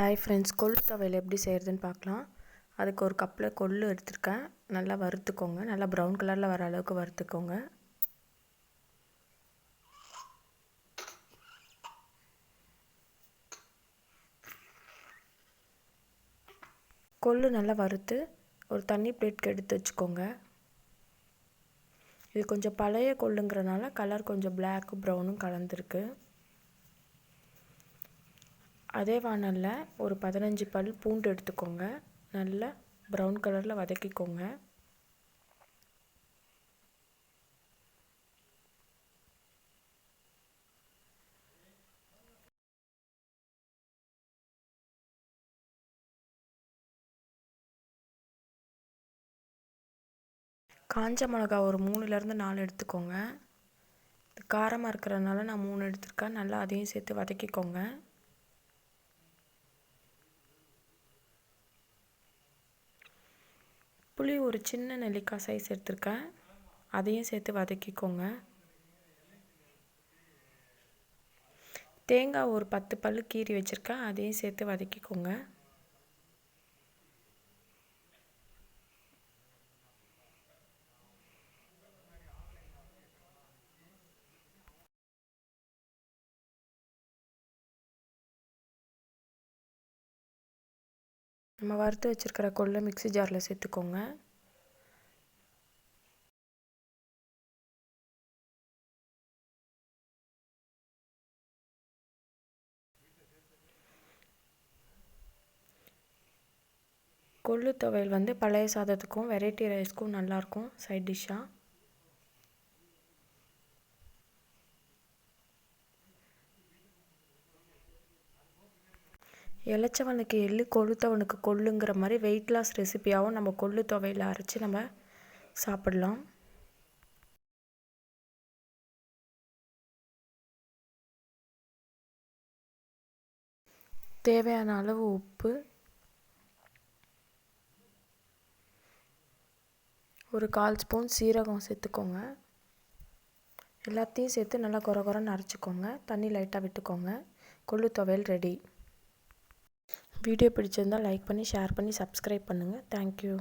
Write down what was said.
Hi friends கொள்ளு துவையல் எப்படி செய்கிறதுன்னு பார்க்கலாம். அதுக்கு ஒரு கப்பில் கொள்ளு எடுத்துருக்கேன். நல்லா வறுத்துக்கோங்க. நல்லா ப்ரௌன் கலரில் வர அளவுக்கு வறுத்துக்கோங்க. கொள்ளு நல்லா வறுத்து ஒரு தண்ணி பிளேட்க்கு எடுத்து வச்சுக்கோங்க. இது கொஞ்சம் பழைய கொள்ளுங்கிறனால கலர் கொஞ்சம் பிளாக்கு ப்ரௌனும் கலந்துருக்கு. அதே வானலில் ஒரு பதினஞ்சு பல் பூண்டு எடுத்துக்கோங்க. நல்லா ப்ரௌன் கலரில் வதக்கிக்கோங்க. காஞ்ச மிளகா ஒரு மூணுலேருந்து நாலு எடுத்துக்கோங்க. காரமாக இருக்கிறதுனால நான் மூணு எடுத்துருக்கேன். நல்லா அதையும் சேர்த்து வதக்கிக்கோங்க. புளி ஒரு சின்ன நெல்லிக்காய் சைஸ் எடுத்திருக்கேன். அதையும் சேர்த்து வதக்கிக்கோங்க. தேங்காய் ஒரு பத்து பல் கீறி வச்சுருக்கேன். அதையும் சேர்த்து வதக்கிக்கோங்க. நம்ம வறுத்து வச்சுருக்கிற கொள்ளை மிக்சி ஜாரில் சேர்த்துக்கோங்க. கொள்ளு துவையல் வந்து பழைய சாதத்துக்கும் வெரைட்டி ரைஸ்க்கும் நல்லாயிருக்கும் சைட் டிஷ்ஷாக இளைச்சவனுக்கு எள்ளு கொழுத்தவனுக்கு கொள்ளுங்கிற மாதிரி வெயிட் லாஸ் ரெசிப்பியாகவும் நம்ம கொள்ளு துவையில் அரைச்சி நம்ம சாப்பிடலாம். தேவையான அளவு உப்பு ஒரு கால் ஸ்பூன் சீரகம் சேர்த்துக்கோங்க. எல்லாத்தையும் சேர்த்து நல்லா குறை குறைன்னு அரைச்சிக்கோங்க. தண்ணி லைட்டாக விட்டுக்கோங்க. கொள்ளு துவையல் ரெடி வீடியோ பிடிச்சிருந்தால் லைக் பண்ணி ஷேர் பண்ணி சப்ஸ்கிரைப் பண்ணுங்கள் தேங்க்யூ